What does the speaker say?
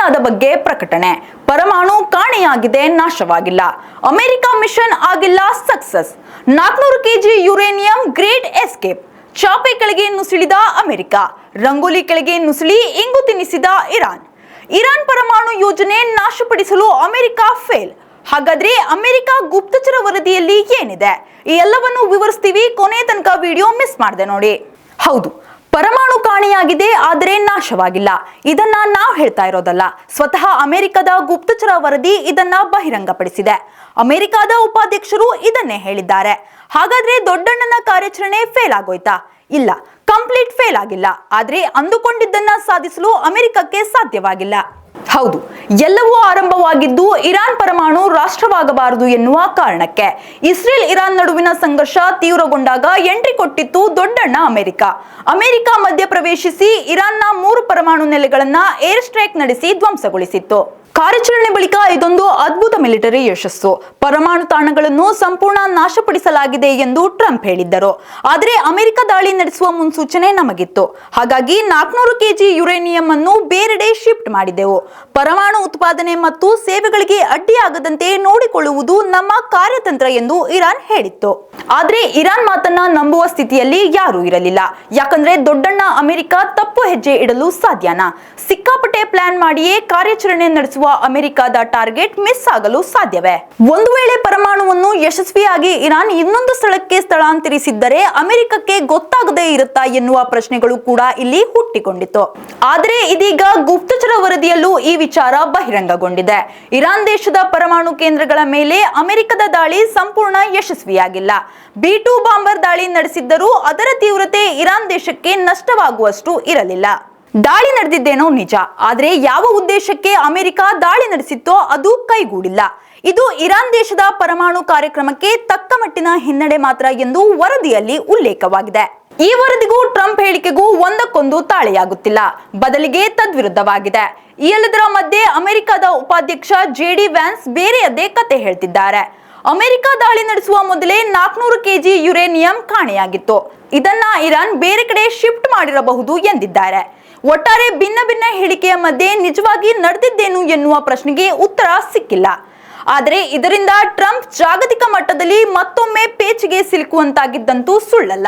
ಕಾಣೆಯಾದ ಬಗ್ಗೆ ಪ್ರಕಟಣೆ. ಪರಮಾಣು ಕಾಣೆಯಾಗಿದೆ, ನಾಶವಾಗಿಲ್ಲ. ಅಮೆರಿಕ ಮಿಷನ್ ಆಗಿಲ್ಲ, ಸಕ್ಸಸ್. ನಾಲ್ಕುನೂರು ಕೆಜಿ ಯುರೇನಿಯಂ ಗ್ರೇಟ್ ಎಸ್ಕೇಪ್. ಚಾಪೆ ಕೆಳಗೆ ನುಸುಳಿದ ಅಮೆರಿಕ. ರಂಗೋಲಿ ಕೆಳಗೆ ನುಸುಳಿ, ಇಂಗು ತಿನ್ನಿಸಿದ ಇರಾನ್. ಇರಾನ್ ಪರಮಾಣು ಯೋಜನೆ ನಾಶಪಡಿಸಲು ಅಮೆರಿಕ ಫೇಲ್. ಹಾಗಾದ್ರೆ ಅಮೆರಿಕ ಗುಪ್ತಚರ ವರದಿಯಲ್ಲಿ ಏನಿದೆ? ಈ ಎಲ್ಲವನ್ನು ವಿವರಿಸ್ತೀವಿ ಕೊನೆ ತನಕ ವಿಡಿಯೋ ಮಿಸ್ ಮಾಡಿದೆ ನೋಡಿ. ಹೌದು ಪರಮಾಣು ಕಾಣೆಯಾಗಿದೆ, ಆದರೆ ನಾಶವಾಗಿಲ್ಲ. ಇದನ್ನ ನಾವು ಹೇಳ್ತಾ ಇರೋದಲ್ಲ. ಸ್ವತಃ ಅಮೆರಿಕದ ಗುಪ್ತಚರ ವರದಿ ಇದನ್ನ ಬಹಿರಂಗಪಡಿಸಿದೆ. ಅಮೆರಿಕದ ಉಪಾಧ್ಯಕ್ಷರು ಇದನ್ನೇ ಹೇಳಿದ್ದಾರೆ. ಹಾಗಾದ್ರೆ ದೊಡ್ಡಣ್ಣನ ಕಾರ್ಯಾಚರಣೆ ಫೇಲ್ ಆಗೋಯ್ತಾ? ಇಲ್ಲ ಕಂಪ್ಲೀಟ್ ಫೇಲ್ ಆಗಿಲ್ಲ. ಆದ್ರೆ ಅಂದುಕೊಂಡಿದ್ದನ್ನ ಸಾಧಿಸಲು ಅಮೆರಿಕಕ್ಕೆ ಸಾಧ್ಯವಾಗಿಲ್ಲ. ಹೌದು, ಎಲ್ಲವೂ ಆರಂಭವಾಗಿದ್ದು ಇರಾನ್ ಪರಮಾಣು ರಾಷ್ಟ್ರವಾಗಬಾರದು ಎನ್ನುವ ಕಾರಣಕ್ಕೆ. ಇಸ್ರೇಲ್ ಇರಾನ್ ನಡುವಿನ ಸಂಘರ್ಷ ತೀವ್ರಗೊಂಡಾಗ ಎಂಟ್ರಿ ಕೊಟ್ಟಿತ್ತು ದೊಡ್ಡಣ್ಣ ಅಮೆರಿಕ. ಅಮೆರಿಕ ಮಧ್ಯಪ್ರವೇಶಿಸಿ ಇರಾನ್ನ ಮೂರು ಪರಮಾಣು ನೆಲೆಗಳನ್ನ ಏರ್ ಸ್ಟ್ರೈಕ್ ನಡೆಸಿ ಧ್ವಂಸಗೊಳಿಸಿತ್ತು. ಕಾರ್ಯಾಚರಣೆ ಬಳಿಕ ಇದೊಂದು ಅದ್ಭುತ ಮಿಲಿಟರಿ ಯಶಸ್ಸು. ಪರಮಾಣು ತಾಣಗಳನ್ನು ಸಂಪೂರ್ಣ ನಾಶಪಡಿಸಲಾಗಿದೆ ಎಂದು ಟ್ರಂಪ್ ಹೇಳಿದ್ದರು. ಆದರೆ ಅಮೆರಿಕ ದಾಳಿ ನಡೆಸುವ ಮುನ್ಸೂಚನೆ ನಮಗಿತ್ತು. ಹಾಗಾಗಿ ನಾಲ್ಕುನೂರು ಕೆಜಿ ಯುರೇನಿಯಂ ಅನ್ನು ಬೇರೆಡೆ ಶಿಫ್ಟ್ ಮಾಡಿದೆವು. ಪರಮಾಣು ಉತ್ಪಾದನೆ ಮತ್ತು ಸೇವೆಗಳಿಗೆ ಅಡ್ಡಿಯಾಗದಂತೆ ನೋಡಿಕೊಳ್ಳುವುದು ನಮ್ಮ ಕಾರ್ಯತಂತ್ರ ಎಂದು ಇರಾನ್ ಹೇಳಿತ್ತು. ಆದ್ರೆ ಇರಾನ್ ಮಾತನ್ನ ನಂಬುವ ಸ್ಥಿತಿಯಲ್ಲಿ ಯಾರೂ ಇರಲಿಲ್ಲ. ಯಾಕಂದ್ರೆ ದೊಡ್ಡಣ್ಣ ಅಮೆರಿಕ ತಪ್ಪು ಹೆಜ್ಜೆ ಇಡಲು ಸಾಧ್ಯನ? ಸಿಕ್ಕಾಪಟ್ಟೆ ಪ್ಲಾನ್ ಮಾಡಿಯೇ ಕಾರ್ಯಾಚರಣೆ ನಡೆಸುವ ಅಮೆರಿಕದ ಟಾರ್ಗೆಟ್ ಮಿಸ್ ಆಗಲು ಸಾಧ್ಯವೇ? ಒಂದು ವೇಳೆ ಪರಮಾಣುವನ್ನು ಯಶಸ್ವಿಯಾಗಿ ಇರಾನ್ ಇನ್ನೊಂದು ಸ್ಥಳಕ್ಕೆ ಸ್ಥಳಾಂತರಿಸಿದ್ದರೆ ಅಮೆರಿಕಕ್ಕೆ ಗೊತ್ತಾಗದೇ ಇರುತ್ತಾ ಎನ್ನುವ ಪ್ರಶ್ನೆಗಳು ಕೂಡ ಇಲ್ಲಿ ಹುಟ್ಟಿಕೊಂಡಿತು ಆದರೆ ಇದೀಗ ಗುಪ್ತಚರ ವರದಿಯಲ್ಲೂ ಈ ವಿಚಾರ ಬಹಿರಂಗಗೊಂಡಿದೆ. ಇರಾನ್ ದೇಶದ ಪರಮಾಣು ಕೇಂದ್ರಗಳ ಮೇಲೆ ಅಮೆರಿಕದ ದಾಳಿ ಸಂಪೂರ್ಣ ಯಶಸ್ವಿಯಾಗಿಲ್ಲ. ಬಿ ಟೂ ಬಾಂಬರ್ ದಾಳಿ ನಡೆಸಿದ್ದರೂ ಅದರ ತೀವ್ರತೆ ಇರಾನ್ ದೇಶಕ್ಕೆ ನಷ್ಟವಾಗುವಷ್ಟು ಇರಲಿಲ್ಲ. ದಾಳಿ ನಡೆದಿದ್ದೇನೋ ನಿಜ, ಆದರೆ ಯಾವ ಉದ್ದೇಶಕ್ಕೆ ಅಮೆರಿಕ ದಾಳಿ ನಡೆಸಿತ್ತೋ ಅದು ಕೈಗೂಡಿಲ್ಲ. ಇದು ಇರಾನ್ ದೇಶದ ಪರಮಾಣು ಕಾರ್ಯಕ್ರಮಕ್ಕೆ ತಕ್ಕ ಮಟ್ಟಿನ ಹಿನ್ನಡೆ ಮಾತ್ರ ಎಂದು ವರದಿಯಲ್ಲಿ ಉಲ್ಲೇಖವಾಗಿದೆ. ಈ ವರದಿಗೂ ಟ್ರಂಪ್ ಹೇಳಿಕೆಗೂ ಒಂದಕ್ಕೊಂದು ತಾಳೆಯಾಗುತ್ತಿಲ್ಲ. ಬದಲಿಗೆ ತದ್ವಿರುದ್ಧವಾಗಿದೆ. ಈ ಎಲ್ಲದರ ಮಧ್ಯೆ ಅಮೆರಿಕದ ಉಪಾಧ್ಯಕ್ಷ ಜೆ ಡಿ ವ್ಯಾನ್ಸ್ ಬೇರೆಯದ್ದೇ ಕತೆ ಹೇಳ್ತಿದ್ದಾರೆ. ಅಮೆರಿಕ ದಾಳಿ ನಡೆಸುವ ಮೊದಲೇ ನಾಲ್ಕುನೂರು ಕೆಜಿ ಯುರೇನಿಯಂ ಕಾಣೆಯಾಗಿತ್ತು. ಇದನ್ನ ಇರಾನ್ ಬೇರೆ ಕಡೆ ಶಿಫ್ಟ್ ಮಾಡಿರಬಹುದು ಎಂದಿದ್ದಾರೆ. ಒಟ್ಟಾರೆ ಭಿನ್ನ ಭಿನ್ನ ಹೇಳಿಕೆಯ ಮಧ್ಯೆ ನಿಜವಾಗಿ ನಡೆದಿದ್ದೇನು ಎನ್ನುವ ಪ್ರಶ್ನೆಗೆ ಉತ್ತರ ಸಿಕ್ಕಿಲ್ಲ. ಆದರೆ ಇದರಿಂದ ಟ್ರಂಪ್ ಜಾಗತಿಕ ಮಟ್ಟದಲ್ಲಿ ಮತ್ತೊಮ್ಮೆ ಪೇಚಿಗೆ ಸಿಲುಕುವಂತಾಗಿದ್ದಂತೂ ಸುಳ್ಳಲ್ಲ.